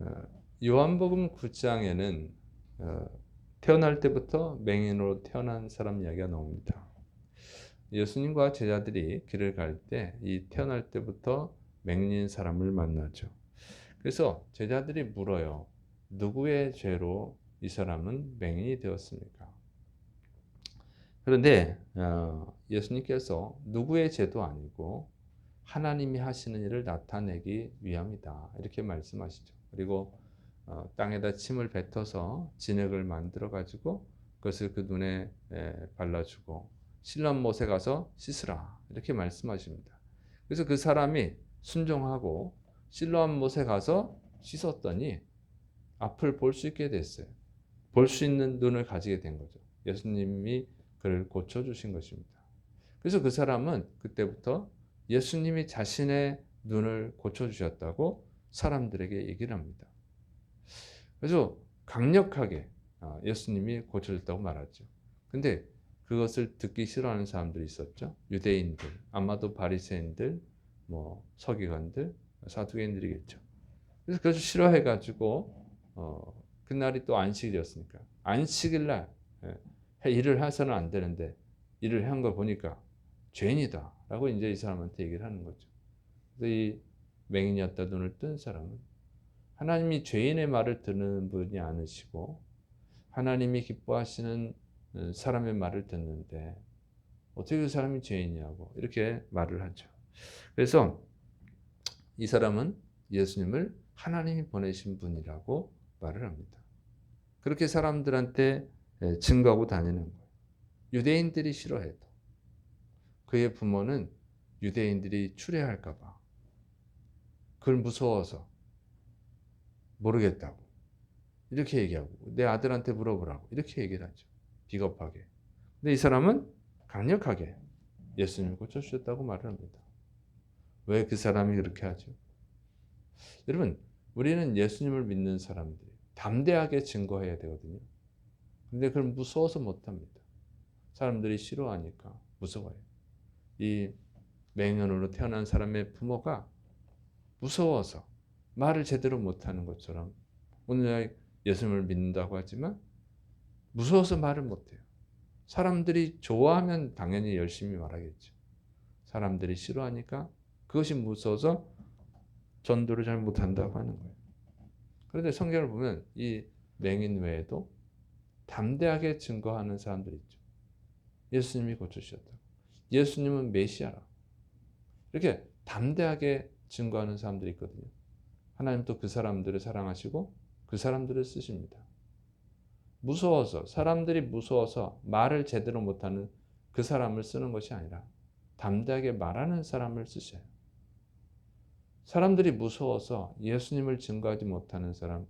어, 요한복음 9장에는 어, 태어날 때부터 맹인으로 태어난 사람 이야기가 나옵니다. 예수님과 제자들이 길을 갈 때 이 태어날 때부터 맹인 사람을 만나죠. 그래서 제자들이 물어요. 누구의 죄로 이 사람은 맹인이 되었습니까? 그런데 어, 예수님께서 누구의 죄도 아니고 하나님이 하시는 일을 나타내기 위함이다 이렇게 말씀하시죠. 그리고 어, 땅에다 침을 뱉어서 진흙을 만들어 가지고 그것을 그 눈에 발라주고 신랑 못에 가서 씻으라 이렇게 말씀하십니다. 그래서 그 사람이 순종하고 실로암 못에 가서 씻었더니 앞을 볼 수 있게 됐어요. 볼 수 있는 눈을 가지게 된 거죠. 예수님이 그를 고쳐주신 것입니다. 그래서 그 사람은 그때부터 예수님이 자신의 눈을 고쳐주셨다고 사람들에게 얘기를 합니다. 그래서 강력하게 아, 예수님이 고쳐줬다고 말하죠. 근데 그것을 듣기 싫어하는 사람들이 있었죠. 유대인들, 아마도 바리새인들, 뭐 서기관들, 사두개인들이겠죠. 그래서 그것을 싫어해가지고 어, 그날이 또 안식일이었으니까 안식일 날 예, 일을 해서는 안 되는데 일을 한 걸 보니까 죄인이다라고 이제 이 사람한테 얘기를 하는 거죠. 그래서 이 맹인이었다 눈을 뜬 사람은 하나님이 죄인의 말을 듣는 분이 아니시고 하나님이 기뻐하시는 어, 사람의 말을 듣는데 어떻게 그 사람이 죄인이냐고 이렇게 말을 하죠. 그래서 이 사람은 예수님을 하나님이 보내신 분이라고 말을 합니다. 그렇게 사람들한테 예, 증거하고 다니는 거예요. 유대인들이 싫어해도 그의 부모는 유대인들이 추례할까봐 그걸 무서워서 모르겠다고 이렇게 얘기하고 내 아들한테 물어보라고 이렇게 얘기를 하죠. 비겁하게. 근데 이 사람은 강력하게 예수님을 고쳐주셨다고 말을 합니다. 왜 그 사람이 그렇게 하죠? 여러분, 우리는 예수님을 믿는 사람들이 담대하게 증거해야 되거든요. 근데 그걸 무서워서 못합니다. 사람들이 싫어하니까 무서워요. 이 맹년으로 태어난 사람의 부모가 무서워서 말을 제대로 못하는 것처럼 오늘날 예수님을 믿는다고 하지만 무서워서 말을 못해요. 사람들이 좋아하면 당연히 열심히 말하겠죠. 사람들이 싫어하니까 그것이 무서워서 전도를 잘 못한다고 하는 거예요. 그런데 성경을 보면 이 맹인 외에도 담대하게 증거하는 사람들이 있죠. 예수님이 고쳐주셨다고. 예수님은 메시아라. 이렇게 담대하게 증거하는 사람들이 있거든요. 하나님도 그 사람들을 사랑하시고 그 사람들을 쓰십니다. 무서워서 사람들이 무서워서 말을 제대로 못하는 그 사람을 쓰는 것이 아니라 담대하게 말하는 사람을 쓰셔요. 사람들이 무서워서 예수님을 증거하지 못하는 사람,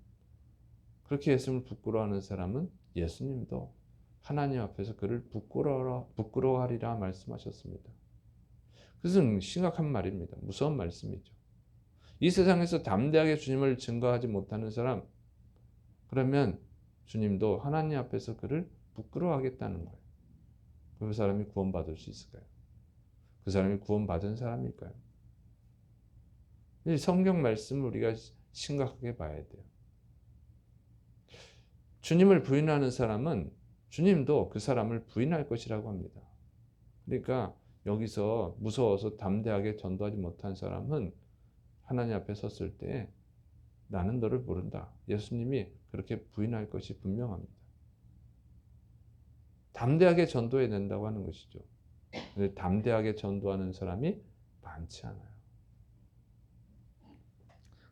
그렇게 예수님을 부끄러워하는 사람은 예수님도 하나님 앞에서 그를 부끄러워, 부끄러워하리라 말씀하셨습니다. 그것은 심각한 말입니다. 무서운 말씀이죠. 이 세상에서 담대하게 주님을 증거하지 못하는 사람, 그러면 주님도 하나님 앞에서 그를 부끄러워하겠다는 거예요. 그 사람이 구원받을 수 있을까요? 그 사람이 구원받은 사람일까요? 이 성경 말씀을 우리가 심각하게 봐야 돼요. 주님을 부인하는 사람은 주님도 그 사람을 부인할 것이라고 합니다. 그러니까 여기서 무서워서 담대하게 전도하지 못한 사람은 하나님 앞에 섰을 때 나는 너를 모른다. 예수님이 그렇게 부인할 것이 분명합니다. 담대하게 전도해야 된다고 하는 것이죠. 근데 담대하게 전도하는 사람이 많지 않아요.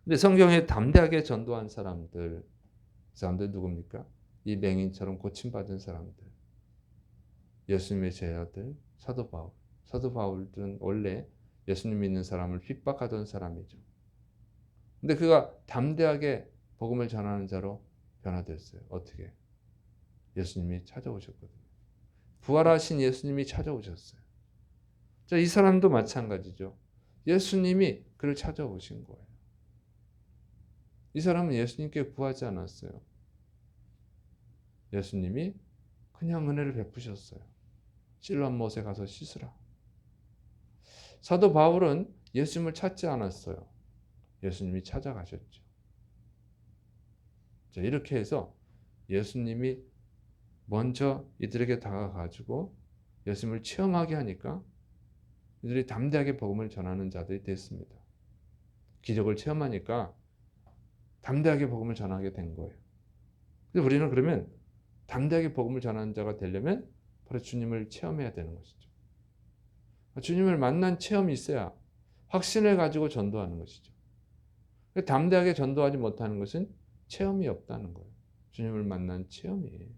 근데 성경에 담대하게 전도한 사람들, 그 사람들 누굽니까? 이 맹인처럼 고침받은 사람들. 예수님의 제자들, 사도 바울. 사도 바울들은 원래 예수님 믿는 사람을 핍박하던 사람이죠. 근데 그가 담대하게 복음을 전하는 자로 변화됐어요. 어떻게? 예수님이 찾아오셨거든요. 부활하신 예수님이 찾아오셨어요. 자, 이 사람도 마찬가지죠. 예수님이 그를 찾아오신 거예요. 이 사람은 예수님께 구하지 않았어요. 예수님이 그냥 은혜를 베푸셨어요. 실로암 못에 가서 씻으라. 사도 바울은 예수님을 찾지 않았어요. 예수님이 찾아가셨죠. 자, 이렇게 해서 예수님이 먼저 이들에게 다가가지고 예수님을 체험하게 하니까 이들이 담대하게 복음을 전하는 자들이 됐습니다. 기적을 체험하니까 담대하게 복음을 전하게 된 거예요. 근데 우리는 그러면 담대하게 복음을 전하는 자가 되려면 바로 주님을 체험해야 되는 것이죠. 주님을 만난 체험이 있어야 확신을 가지고 전도하는 것이죠. 담대하게 전도하지 못하는 것은 체험이 없다는 거예요. 주님을 만난 체험이에요.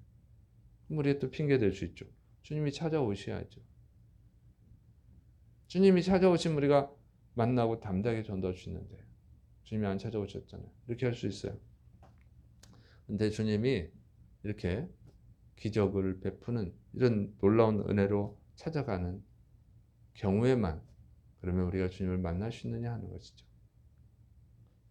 우리가 또 핑계 댈수 있죠. 주님이 찾아오셔야죠. 주님이 찾아오신 우리가 만나고 담대하게 전도할 수 있는데 주님이 안 찾아오셨잖아요. 이렇게 할 수 있어요. 근데 주님이 이렇게 기적을 베푸는 이런 놀라운 은혜로 찾아가는 경우에만 그러면 우리가 주님을 만날 수 있느냐 하는 것이죠.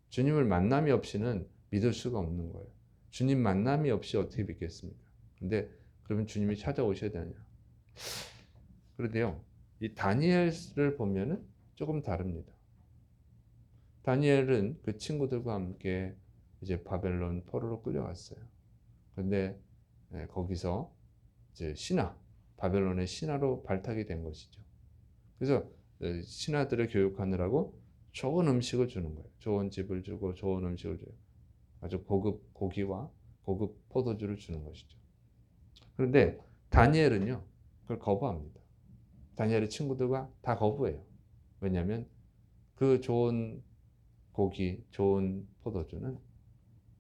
주님을 만남이 없이는 믿을 수가 없는 거예요. 주님 만남이 없이 어떻게 믿겠습니까? 근데 그러면 주님이 찾아오셔야 되느냐? 그런데요, 이 다니엘을 보면은 조금 다릅니다. 다니엘은 그 친구들과 함께 이제 바벨론 포로로 끌려갔어요. 그런데 네, 거기서 이제 신하, 바벨론의 신하로 발탁이 된 것이죠. 그래서 어, 신하들을 교육하느라고 좋은 음식을 주는 거예요. 좋은 집을 주고 좋은 음식을 줘요. 아주 고급 고기와 고급 포도주를 주는 것이죠. 그런데 다니엘은요, 그걸 거부합니다. 다니엘의 친구들과 다 거부해요. 왜냐하면 그 좋은 고기, 좋은 포도주는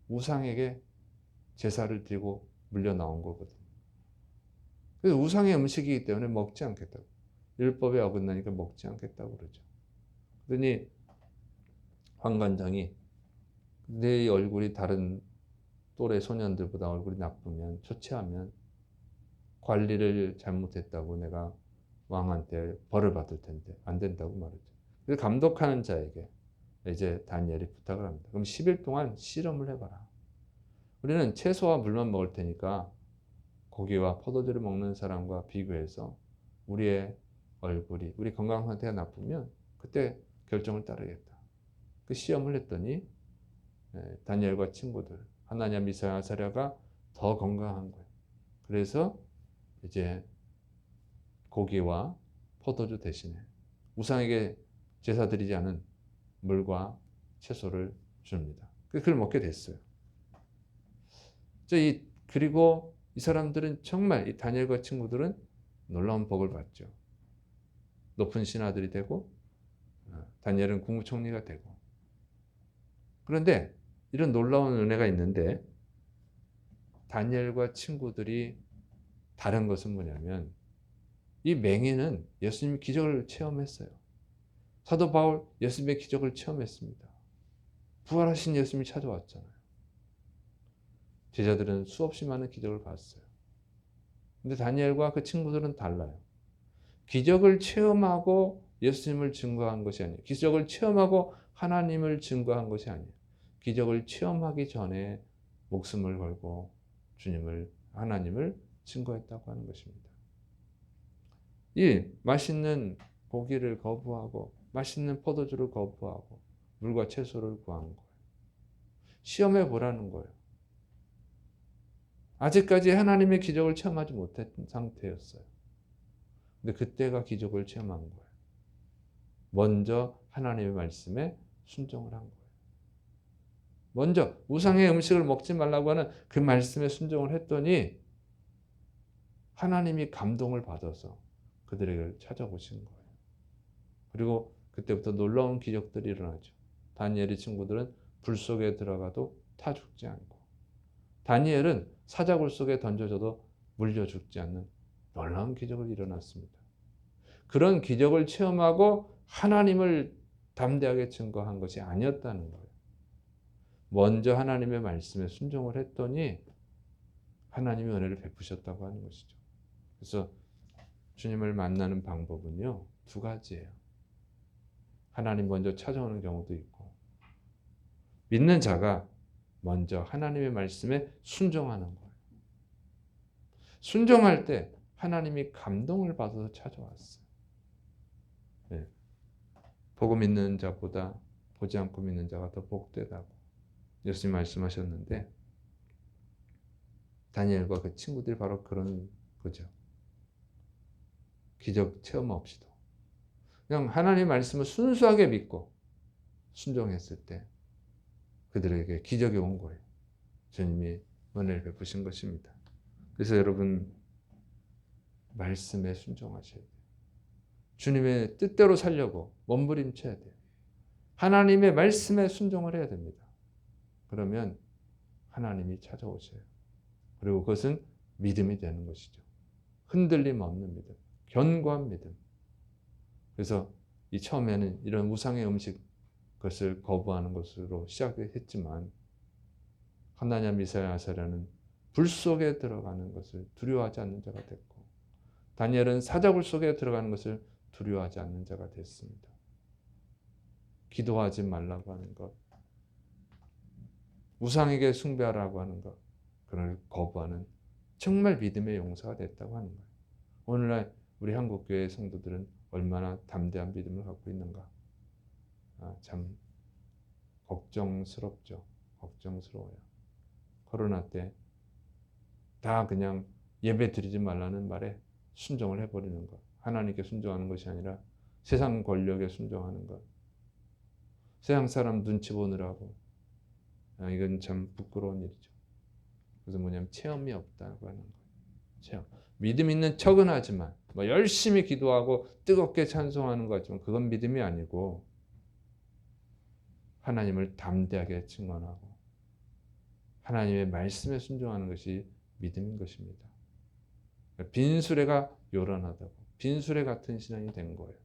우상에게 제사를 드리고 물려 나온 거거든요. 그래서 우상의 음식이기 때문에 먹지 않겠다고. 율법에 어긋나니까 먹지 않겠다고 그러죠. 그러니 황관장이 내 얼굴이 다른 또래 소년들보다 얼굴이 나쁘면 초췌하면 관리를 잘못했다고 내가 왕한테 벌을 받을 텐데 안 된다고 말하죠. 그래서 감독하는 자에게 이제 다니엘이 부탁을 합니다. 그럼 10일 동안 실험을 해봐라. 우리는 채소와 물만 먹을 테니까 고기와 포도주를 먹는 사람과 비교해서 우리의 얼굴이 우리 건강 상태가 나쁘면 그때 결정을 따르겠다. 그 시험을 했더니 예, 다니엘과 친구들 하나냐 미사야 사랴가 더 건강한 거예요. 그래서 이제 고기와 포도주 대신에 우상에게 제사 드리지 않은 물과 채소를 줍니다. 그걸 먹게 됐어요. 이 그리고 이 사람들은 정말 이 다니엘과 친구들은 놀라운 복을 받죠. 높은 신하들이 되고 어, 다니엘은 국무총리가 되고 그런데 이런 놀라운 은혜가 있는데 다니엘과 친구들이 다른 것은 뭐냐면 이 맹인은 예수님 기적을 체험했어요. 사도 바울 예수님의 기적을 체험했습니다. 부활하신 예수님이 찾아왔잖아요. 제자들은 수없이 많은 기적을 봤어요. 근데 다니엘과 그 친구들은 달라요. 기적을 체험하고 예수님을 증거한 것이 아니에요. 기적을 체험하고 하나님을 증거한 것이 아니에요. 기적을 체험하기 전에 목숨을 걸고 주님을 하나님을 증거했다고 하는 것입니다. 이 맛있는 고기를 거부하고 맛있는 포도주를 거부하고 물과 채소를 구한 거예요. 시험해 보라는 거예요. 아직까지 하나님의 기적을 체험하지 못했던 상태였어요. 근데 그때가 기적을 체험한 거예요. 먼저 하나님의 말씀에 순종을 한 거예요. 먼저 우상의 음식을 먹지 말라고 하는 그 말씀에 순종을 했더니 하나님이 감동을 받아서 그들에게 찾아오신 거예요. 그리고 그때부터 놀라운 기적들이 일어나죠. 다니엘의 친구들은 불 속에 들어가도 타 죽지 않고 다니엘은 사자굴 속에 던져져도 물려 죽지 않는 놀라운 기적을 일어났습니다. 그런 기적을 체험하고 하나님을 담대하게 증거한 것이 아니었다는 거예요. 먼저 하나님의 말씀에 순종을 했더니 하나님의 은혜를 베푸셨다고 하는 것이죠. 그래서 주님을 만나는 방법은요, 두 가지예요. 하나님 먼저 찾아오는 경우도 있고, 믿는 자가 먼저 하나님의 말씀에 순종하는 거예요. 순종할 때 하나님이 감동을 받아서 찾아왔어요. 네. 보고 믿는 자보다 보지 않고 믿는 자가 더 복되다고 예수님 말씀하셨는데 다니엘과 그 친구들이 바로 그런 거죠. 기적 체험 없이도 그냥 하나님 말씀을 순수하게 믿고 순종했을 때 그들에게 기적이 온 거예요. 주님이 은혜를 베푸신 것입니다. 그래서 여러분 말씀에 순종하셔야 돼요. 주님의 뜻대로 살려고 몸부림쳐야 돼요. 하나님의 말씀에 순종을 해야 됩니다. 그러면 하나님이 찾아오셔요. 그리고 그것은 믿음이 되는 것이죠. 흔들림 없는 믿음, 견고한 믿음. 그래서 이 처음에는 이런 우상의 음식 것을 거부하는 것으로 시작했지만 하나냐 미사야 아사랴는 불 속에 들어가는 것을 두려워하지 않는 자가 됐고 다니엘은 사자굴 속에 들어가는 것을 두려워하지 않는 자가 됐습니다. 기도하지 말라고 하는 것, 우상에게 숭배하라고 하는 것, 그걸 거부하는 정말 믿음의 용사가 됐다고 하는 거예요. 오늘날 우리 한국교회 성도들은 얼마나 담대한 믿음을 갖고 있는가. 아, 참 걱정스럽죠. 걱정스러워요. 코로나 때 다 그냥 예배 드리지 말라는 말에 순종을 해버리는 것. 하나님께 순종하는 것이 아니라 세상 권력에 순종하는 것. 세상 사람 눈치 보느라고. 아, 이건 참 부끄러운 일이죠. 그래서 뭐냐면 체험이 없다고 하는 거예요. 체험. 믿음 있는 척은 하지만 뭐 열심히 기도하고 뜨겁게 찬송하는 것 같지만 그건 믿음이 아니고 하나님을 담대하게 증언하고 하나님의 말씀에 순종하는 것이 믿음인 것입니다. 빈수레가 요란하다고 빈수레 같은 신앙이 된 거예요.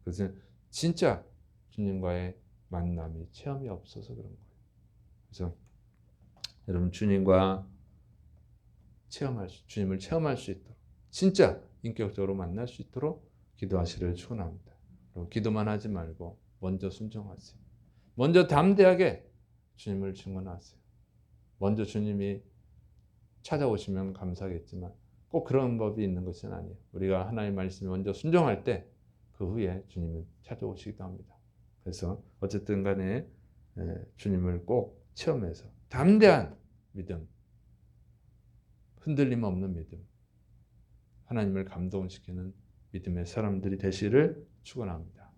그것은 진짜 주님과의 만남이 체험이 없어서 그런 거예요. 그래서 여러분 주님과 체험할 수, 주님을 체험할 수 있도록 진짜 인격적으로 만날 수 있도록 기도하시를 축원합니다. 기도만 하지 말고 먼저 순종하세요. 먼저 담대하게 주님을 증언하세요. 먼저 주님이 찾아오시면 감사하겠지만 꼭 그런 법이 있는 것은 아니에요. 우리가 하나님 말씀에 먼저 순종할 때 그 후에 주님은 찾아오시기도 합니다. 그래서 어쨌든 간에 주님을 꼭 체험해서 담대한 믿음, 흔들림 없는 믿음, 하나님을 감동시키는 믿음의 사람들이 되시를 축원합니다.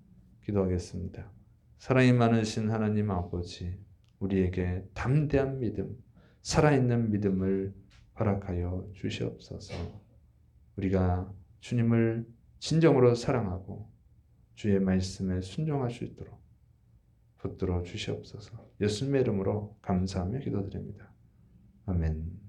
기도하겠습니다. 사랑이 많으신 하나님 아버지, 우리에게 담대한 믿음, 살아있는 믿음을 허락하여 주시옵소서. 우리가 주님을 진정으로 사랑하고 주의 말씀에 순종할 수 있도록 붙들어 주시옵소서. 예수님의 이름으로 감사하며 기도드립니다. 아멘.